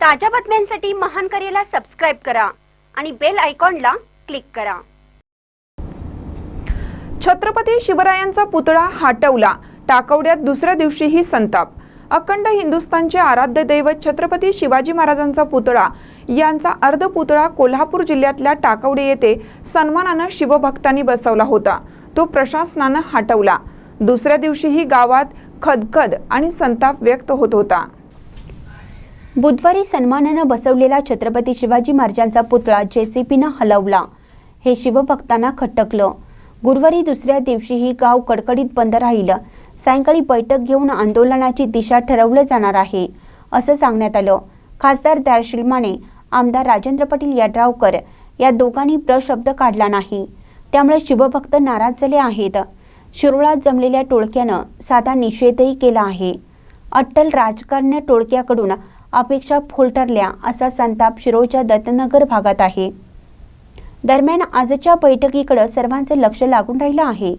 ताज्या बातम्यांसाठी महान करेला सबस्क्राईब करा आणि बेल आयकॉनला क्लिक करा. छत्रपती शिवरायांचा पुतळा हाटवला. टाकवड्यात दुसऱ्या दिवशीही संताप. अखंड हिंदुस्थानचे आराध्य दैवत छत्रपती शिवाजी महाराजांचा पुतळा यांचा अर्ध पुतळा कोल्हापूर जिल्ह्यातल्या टाकवडे येथे सन्मानानं शिवभक्तांनी बसवला होता. तो प्रशासनानं हटवला. दुसऱ्या दिवशीही गावात खदखद आणि संताप व्यक्त होत होता. बुधवारी सन्मानानं बसवलेला छत्रपती शिवाजी महाराजांचा पुतळा जेसीपीनं हलवला. हे शिवभक्तांना खटकलं. गुरुवारी दुसऱ्या दिवशीही गाव कडकडीत बंद राहिलं. सायंकाळी बैठक घेऊन आंदोलनाची दिशा ठरवलं जाणार आहे असं सांगण्यात आलं. खासदार दारशील माने आमदार राजेंद्र पाटील यड्रावकर या दोघांनी प्रशब्द काढला नाही. त्यामुळे शिवभक्त नाराज झाले आहेत. शिरोळात जमलेल्या टोळक्यानं साधा निषेधही केला आहे. अट्टल राजकारण टोळक्याकडून अपेक्षा फोलटरल्या असा संताप शिरोळच्या दत्तनगर भागात आहे. दरम्यान आजच्या बैठकीकडे सर्वांचं लक्ष लागून राहिलं आहे.